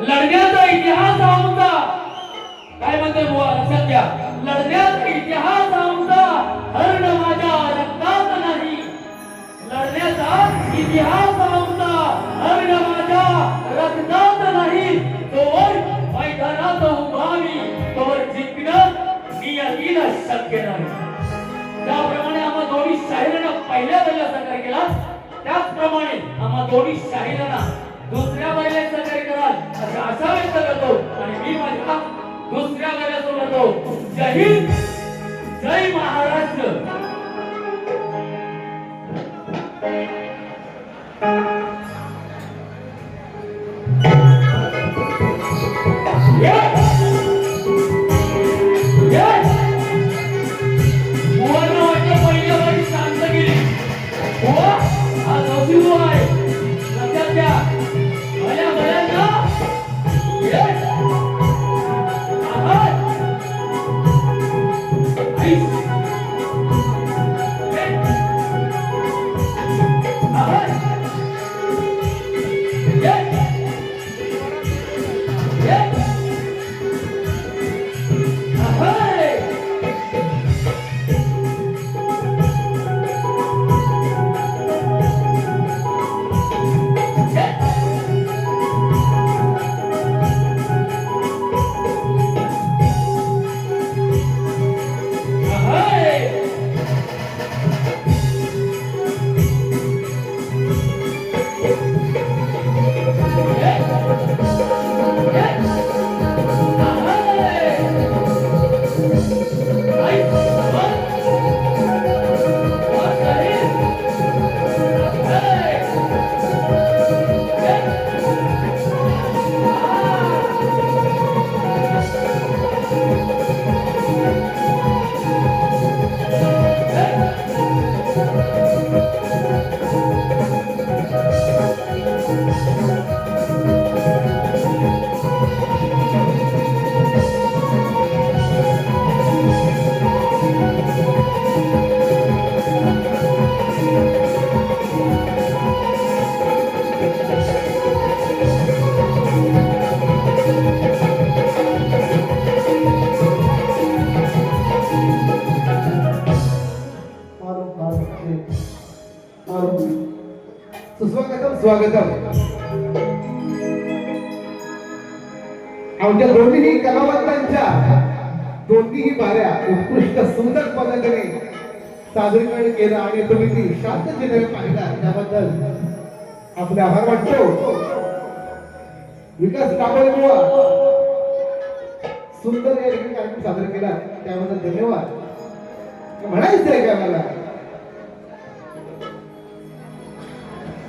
लढण्याचा इतिहास आमचा काय म्हणते बुवा? लक्षात घ्या. लढण्याचा इतिहास आमचा हरण माझ्या रक्तात नाही. लढण्याचा इतिहास आमचा हरण माझ्या रक्तात नाही. तोवर मैदानात उभावी तोवर जिंकणं नियतीला शक्य नाही. त्याप्रमाणे आम्हा दोन्ही शाहिरांना पहिल्या बैला सहकार्य केला त्याचप्रमाणे आम्हा दोन्ही शाहिरांना दुसऱ्या बैला सहकार्य कराल असं आशा व्यक्त करतो. आणि मी माझ्या दुसऱ्या बैलासोबत होतो जय हिंद जय महाराष्ट्र. सादरीकरण केलं आणि तुम्ही ती शांत चित्र पाहिला त्याबद्दल आपले आभार वाटतो विकास काबळे बुवा सुंदर या ठिकाणी कार्यक्रम सादर केला. त्याबद्दल धन्यवाद. म्हणायचं आहे का मला?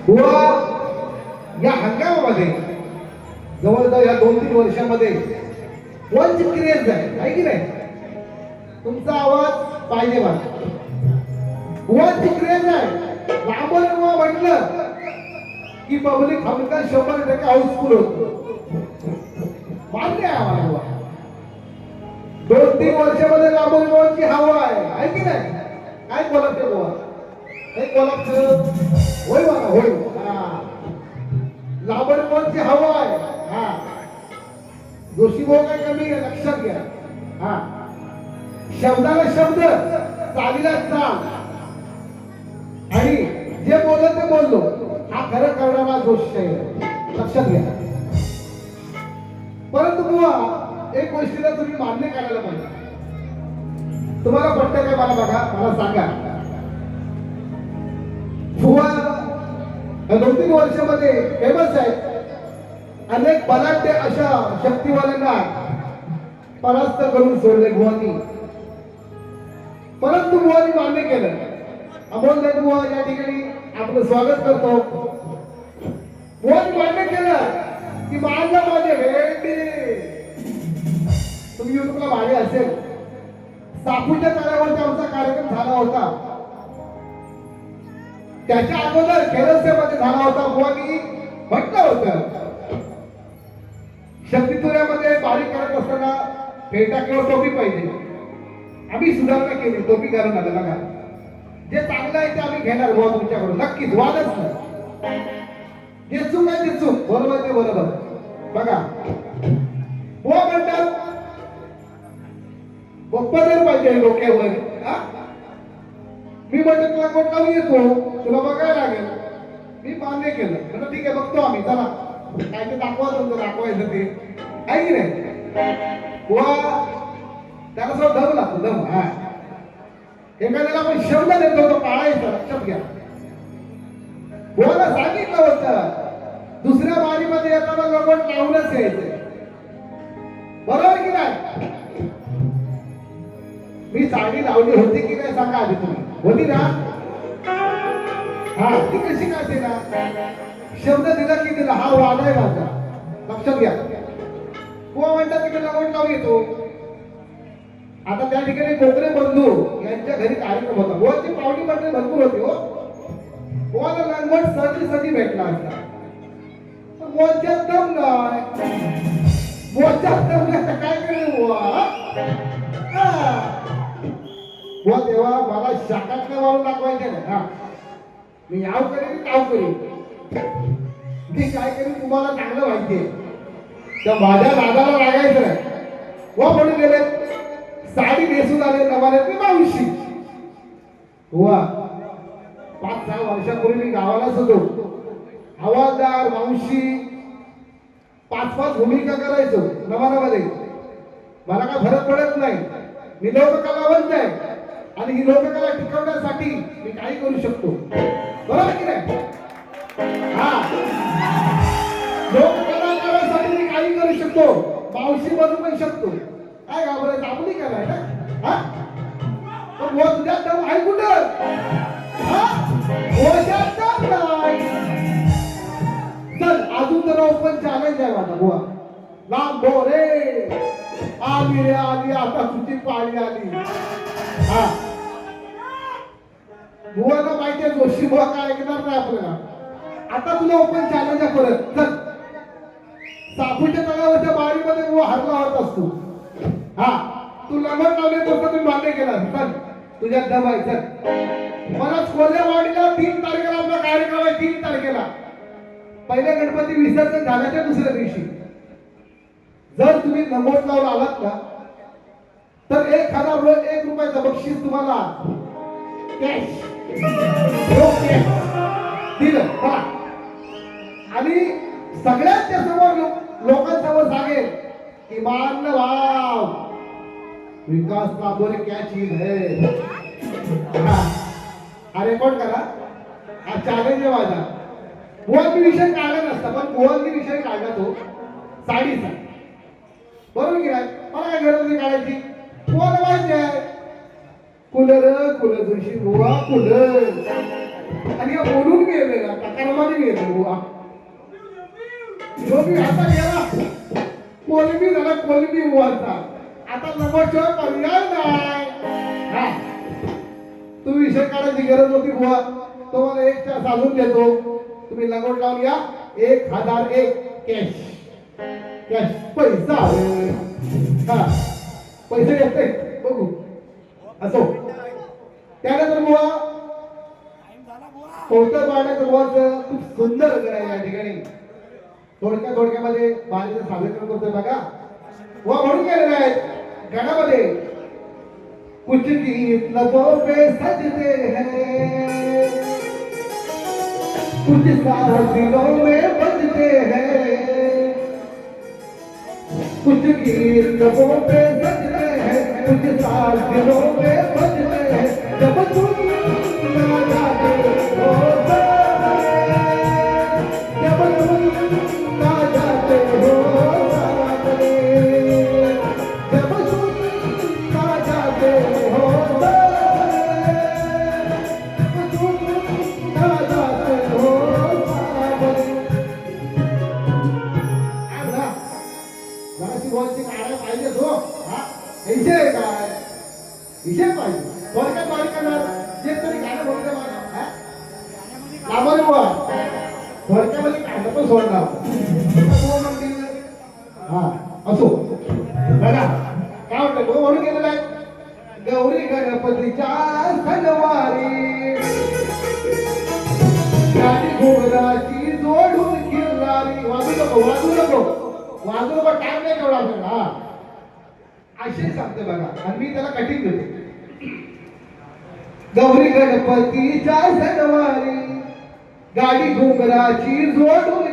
बुवा या हंगामामध्ये जवळजवळ या दोन तीन वर्षामध्ये वंच क्रिएट झाले आहे की नाही? तुमचा आवाज पाहिजे मला. गोवा क्रेज आहे लांबून बुवा म्हटलं की पब्लिक हमका शंभर टक्के हाऊसफुल होत. मान्य आहे आम्हाला दोन तीन वर्षामध्ये लांबून गोवाची हवा आहे. आहे की नाही? काय बोलत ते बुवा? हे बोलत होय बघा होय. हा. लांबून बुवाची हवा आहे. हा. जोशी भाऊ काय कमी लक्षात घ्या. हा. शब्दाला शब्द चालीला चाल. आणि जे बोललं ते बोललो. हा खरं करणारा गोष्ट आहे. लक्षात घ्या. परंतु बुवा एक गोष्टीला तुम्ही मान्य करायला पाहिजे. तुम्हाला पटतं काय मला बघा? मला सांगा. फुवा दोन तीन वर्षामध्ये फेमस आहे अनेक बलाढ्य अशा शक्तिवाल्यांना परास्त करून सोडले गुवानी परंतु गुवानी मान्य केलं अमोल बुवा या ठिकाणी आपलं स्वागत करतो. कोण मान्य केलं की माझा माझे भेटी तुम्ही युट्यूबला पाहिले असेल. सापूच्या तळ्यावरती आमचा कार्यक्रम झाला होता. त्याच्या अगोदर खेळसेमध्ये झाला होता बुवानी म्हटलं होतं. शक्तितुऱ्यामध्ये बारीक करत असताना फेटा किंवा टोपी पाहिजे. आम्ही सुधारणा केली टोपी करून आलं का जे चांगलं आहे ते आम्ही घेणार बुवा तुमच्याकडून. नक्कीच वादच नाही. जे चूक आहे ते चूक बरोबर ते बरोबर. बघा. हो म्हणतात बप्पा पाहिजे डोक्यावर मी म्हणतो तुला कोणता येतो तुला बघायला लागेल. मी मान्य केलं. म्हणलं ठीक आहे बघतो आम्ही. चला. काय ते दाखवा तुमचं दाखवायचं ते. आहे की नाही? त्याला सगळं दम लागतो दम हा. एखाद्याला आपण शब्द देतो तो पाळायचा लक्षात घ्या. बोला सांगितलं होत. दुसऱ्या बारीमध्ये येताना लगोट लावूनच यायचंय बरोबर की नाही? मी साडी लावली होती की नाही सांगा आधी तुम्ही. होती ना? हा ती कशी काय ते ना? शब्द दिला की दिला हा वाद आहे माझा. लक्षात घ्या. बुवा म्हणतात तिकडे लगोट लावून येतो. आता त्या ठिकाणी कोकरे बंधू यांच्या घरी कार्यक्रम होता. गोवाची पावणी मंडळी भरपूर होती हो. गोवाला लंगोट सहजी सहजी भेटला असता. पण दम नाही. बुवाच्यात दम नाही काय करेल बुवा? तेव्हा मला शाकातलं वाळून दाखवायचे ना. हा मी याव करेन ताव करेन? मी काय करेन तुम्हाला चांगलं माहितीये त्या माझ्या दादाला लागायचं नाही. व म्हणून गेले. साडी नेसून आले नवाने मी मावशी. हुआ. पाच सहा वर्षापूर्वी मी गावालाच होतो हवालदार मावशी पाच पाच भूमिका करायचो नवानामध्ये मला काय फरक पडत नाही. मी लोककलावंत आहे. आणि ही लोककला टिकवण्यासाठी मी काही करू शकतो. बरोबर की नाही? हा. लोककलाकारासाठी मी काही करू शकतो. मावशी बनू पण शकतो. काय घाबरायचं? आपली काय हा? पण बुवा आहे कुठं? हा? बुवाच्यात नाही. चल अजून जरा ओपन चॅलेंज आहे माझा बुवा. लांब हो रे. आली रे आली. आता तुझी पाळी आली. हा. बुवाला माहिती आहे जोशी बुवा काय ऐकणार नाही आपल्याला? आता तुला ओपन चॅलेंज आहे परत. चल. सापूच्या तळावरच्या बारीमध्ये बुवा हरला होत असतो हा तू लग्न लावले तसं तुम्ही मान्य केला चल तुझ्या दम आहे चल. मला कोल्हेवाडीला तीन तारखेला आपला कार्यक्रम आहे तीन तारखेला. पहिल्या गणपती विसर्जन झाल्याच्या दुसऱ्या दिवशी. जर तुम्ही नमोद लावून आलात ना तर एक हजार रोज एक रुपयाचं बक्षीस तुम्हाला कॅश दिलं चला आणि सगळ्यांच्या समोर लोकांसमोर सांगेल की मान भाव विकास काबोरे क्या चीज है? हा. हा रेकॉर्ड करा? हा चॅलेंज आहे माझा बुवांनी विषय काढला नसता पण बुवांनी विषय काढला तो हो, साडीचा बरोबर की नाही? मला काय गरज नाही काढायची? बुवाला माहिती आहे कुलर कुल जोशी बुवा कुलर. आणि बोलून गेले ना टकारामध्ये गेले बुवा आता गेला कोलबी झाला कोलबी बुवाचा. आता नंबरशिवाय पर्याय नाही. हा. तू विषय काढायची गरज होती बुवा. तुम्हाला एक तास अजून देतो. तुम्ही लगोट लावून या. एक हजार एक कॅश कॅश पैसा. हा. पैसे घेतले बघू. असो. त्यानंतर बुवा कोणत्या पाहण्याचं बुवाच खूप सुंदर घर आहे या ठिकाणी. थोडक्या थोडक्यामध्ये बालीचं सादरीकरण करतोय बघा. बुवा म्हणून गेलेलं आहे गणामध्ये कुछ गीत लबों पे सजते हैं। कुछ साथ दिलों में बजते हैं। कुछ गीत लबों पे सजते हैं। कुछ साथ दिलों में बजते हैं। जब तुम थोडक्यामध्ये काढलं पण सोडणार हा असो. बघा काय म्हणतं म्हणून आहे. गौरी गणपतीच्या गाडी जोडून किल्लारी वाजू नको वाजू नको. वाजू बा टाइम नाही केवढा आपल्याला. हा. असे सांगते बघा आणि मी त्याला कठीण देते. गौरी गणपतीच्या सणवारी. गाडी घुंगराची जोडून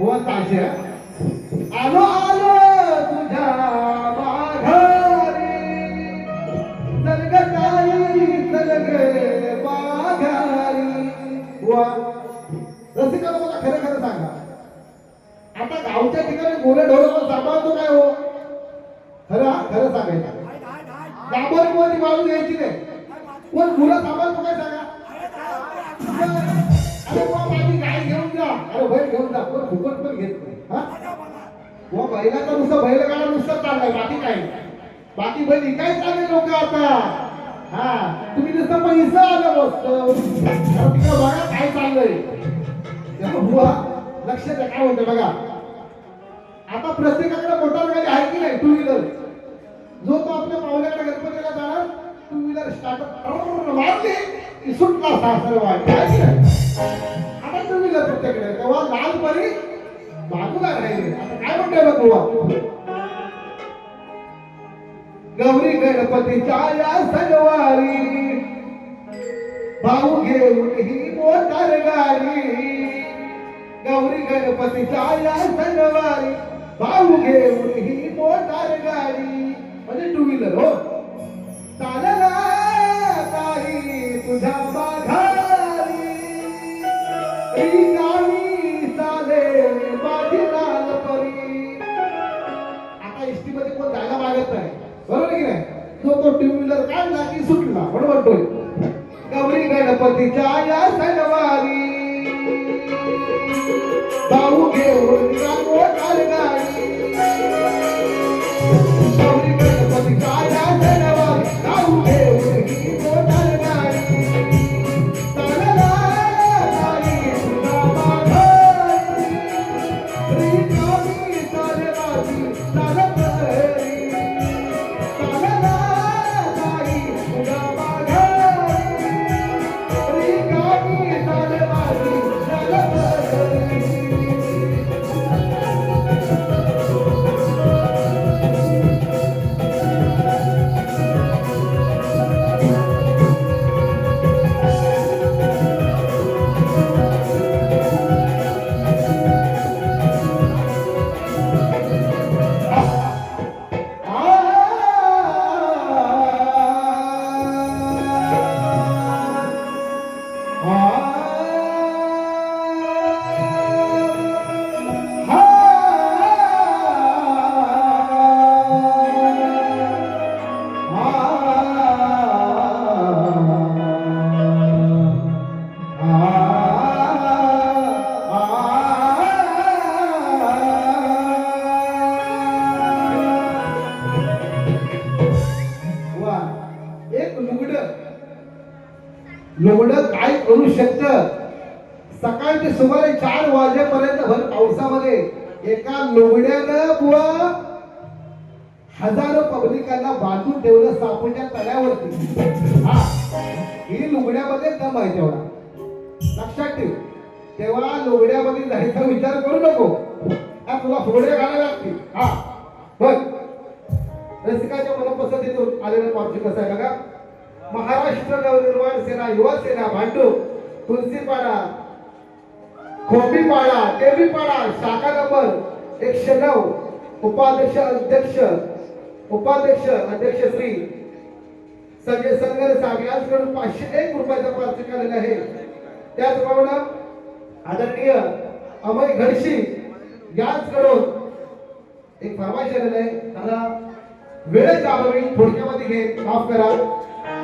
व ताशा आलो आलो तुझ्या माघारी. चल ग ताई चल ग माघारी. वा. रसिकाला मला खरं खरं सांगा. आता गावच्या ठिकाणी मुलं ढोलं सांभाळतो काय हो? खरं हा, खरं सांगायचं. गावावर कोणी माणूस यायची नाही. कोण हो, बुवा बैलाचा नुसतं बैलगाडा नुसतं चाललाय बाकी काय? नाही. बाकी बैल काय चालले लोक आता. हा तुम्ही नुसतं पैसा आलं मस्त. तिकडे बघा काय चाललंय. बुवा लक्ष द्या काय होतं बघा. आता प्रत्येकाकडे मोटार गाडी आहे की नाही टू व्हीलर जो तो आपल्या पाहुण्याकडे गणपतीला जाणार टू व्हीलर स्टार्ट मारली. की सुटला सासर वाट आता टू व्हीलर प्रत्येकडे तेव्हा लाल परी बाजूला राहिले आता काय म्हणतोय बघ बुवा? गौरी गणपतीच्या या सजवारी भाऊ घेऊन ही मोटार गाडी. गौरी गणपतीच्या या सजवारी भाऊ घेऊन ही मोटार गाडी. म्हणजे टू व्हीलर हो. चालला काही तुझ्या माघारी आपण म्हणतोय. गौरी गणपतीच्या या सणवारी भाऊ घेऊन या गाडी हा. ही लुगड्यामध्ये दम आहे तेवढा. लक्षात ठेव. तेव्हा लुगड्यामध्ये जायचा विचार करू नको. हा तुला फोडे घालायला लागतील. हा. बघ. रसिकाच्या मनपसंतीतून आलेलं पावशी कसं आहे बघा. महाराष्ट्र नवनिर्माण सेना युवा सेना भांडू तुलसीपाडा खोबीपाडा देवीपाडा शाखा नंबर एकशे नऊ. उपाध्यक्ष अध्यक्ष उपाध्यक्ष अध्यक्ष श्री सगळे संगर साहेब यांच्याकडून पाचशे एक रुपयाचा पार्श्विक आलेला आहे त्याचप्रमाणे आदरणीय अमय घडशी याचकडून एक फरमाईश आलेलं आहे. दादा वेळेच्या अभावी थोडक्यामध्ये घे माफ करा.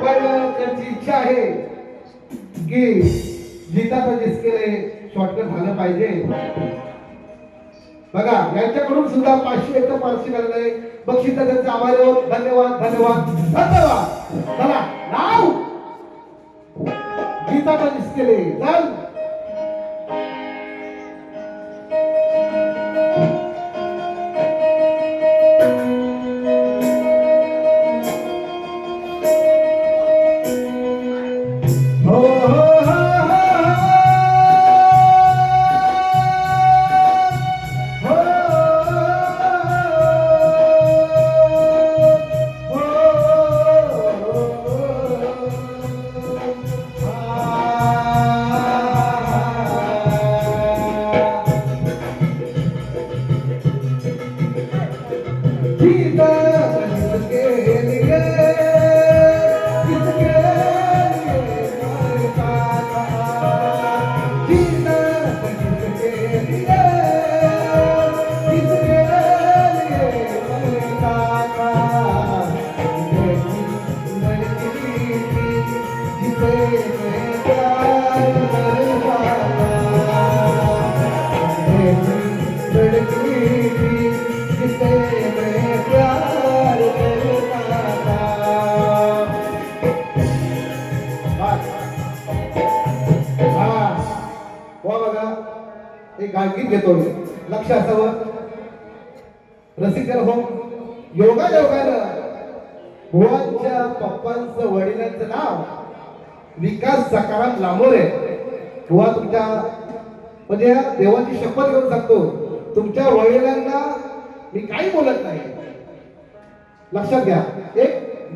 पण त्यांची इच्छा आहे की जिताचं जिसकेले शॉर्टकट झालं पाहिजे. बघा यांच्याकडून सुद्धा पाचशे एक पाचशे घालणार आहे. बक्षीस त्यांचे आभार धन्यवाद धन्यवाद धन्यवाद. चला नाव. गीताचं जिसकेले चल. काळजीत घेतोय लक्ष असावं. रसिकजन हो. योगा योगानं भुवांच्या पप्पांचं वडिलांचं नाव विकास सकाराम लांबोरे. भुवा तुमच्या म्हणजे देवाची शपथ घेऊन सांगतो. तुमच्या वडिलांना मी काही बोलत नाही. लक्षात घ्या. एक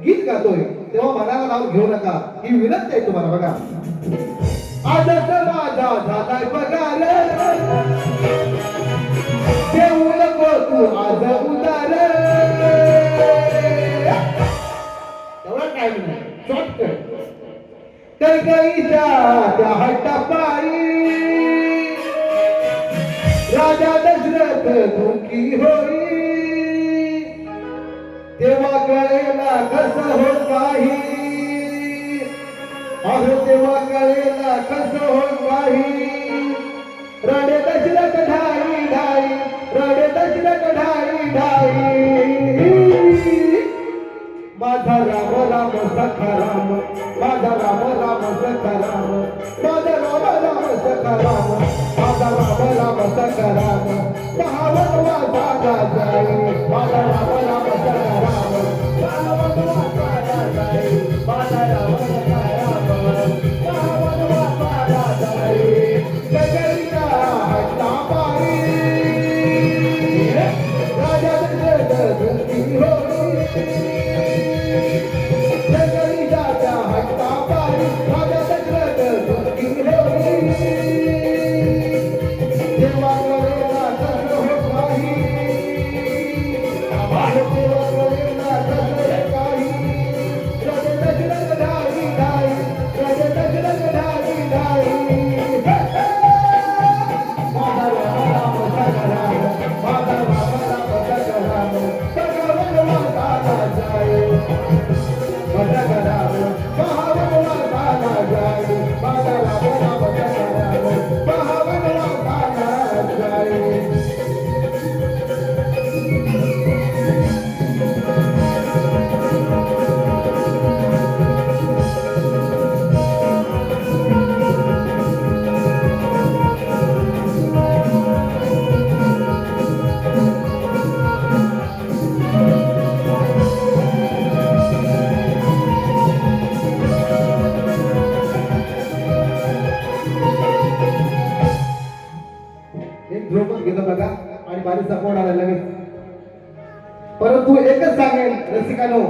गीत गातोय. तेव्हा मनाला लावून घेऊ नका. ही विनंती आहे तुम्हाला बघा. आजच माझा झालाय पगार देऊ नको तू आज उदार एवढा टाइम नाही शॉर्टकट त्या हट्टापायी राजा दशरथ दुखी होई तेव्हा कळेला कस होत काही अहो तेव्हा कळेला कस हो काही रडे दशरथ ढाई ढाई रडे दशरथ ढाई ढाई माझा राम राम सखा राम माझा राम राम सखा राम माझा राम राम सखा राम माझा राम राम सखा राम पावन वाजा जाई माझा राम राम सखा राम जाई माझा राम I don't know. सांगेन रसिकानो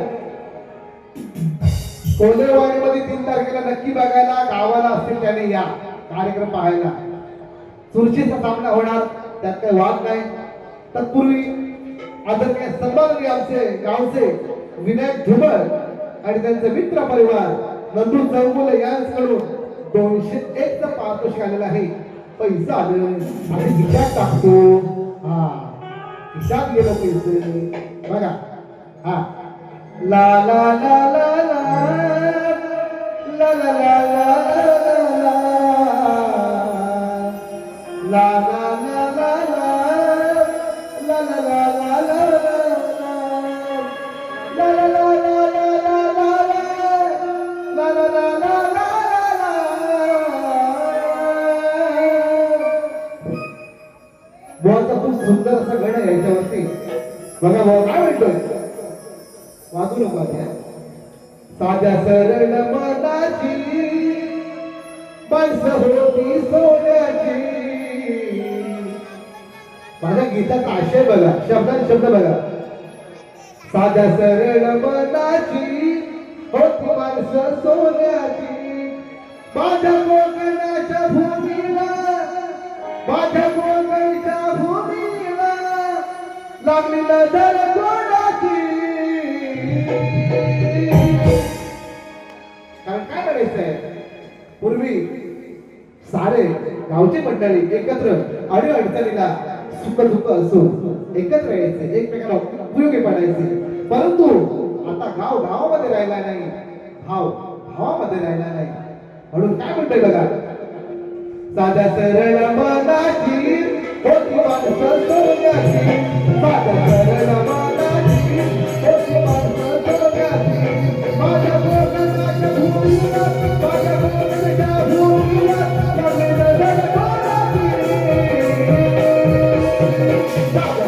कोल्हेवाडीमध्ये तीन तारखेला नक्की बघायला गावाला असतील त्याने या कार्यक्रम पाहायला. चुरशीचा सामना होणार त्यात काही वाद नाही. तत्पूर्वी आदरणीय सन्माननीय आमचे गावचे विनायक झुमर आणि त्यांचे मित्र परिवार नंदू चौगुले यांच्याकडून दोनशे एक चा पारितोषिक आलेला आहे. पैसा आलं आणि खिशात टाकतो. हा खिशात गेलो पैसे. बघा. हा. ला ला ला ला ला ला ला ला ला खूप सुंदर असं गण आहे याच्यावरती बघा माझ्या सरळ मनाची माणसं होती सोन्याची. माझ्या गीताचा आशय बघा शब्दात शब्द बघा. साध्या सरळ मनाची होती माणसं सोन्याची. माझ्या कोकणाच्या भूमीला माझ्या कोकणच्या भूमीला लागलेला दर गावचे मंडळी एकत्र अडी अडचणीला सुख दुःख असून एकत्र यायचे एकमेकाला उपयोगी पडायचे. परंतु आता गाव गावामध्ये राहिला नाही भाव भावामध्ये राहिला नाही. म्हणून काय म्हणतोय बघा? साध्या सरळ मनाची होती माणसं सोन्याची. सरळ मनाची होती माणसं power.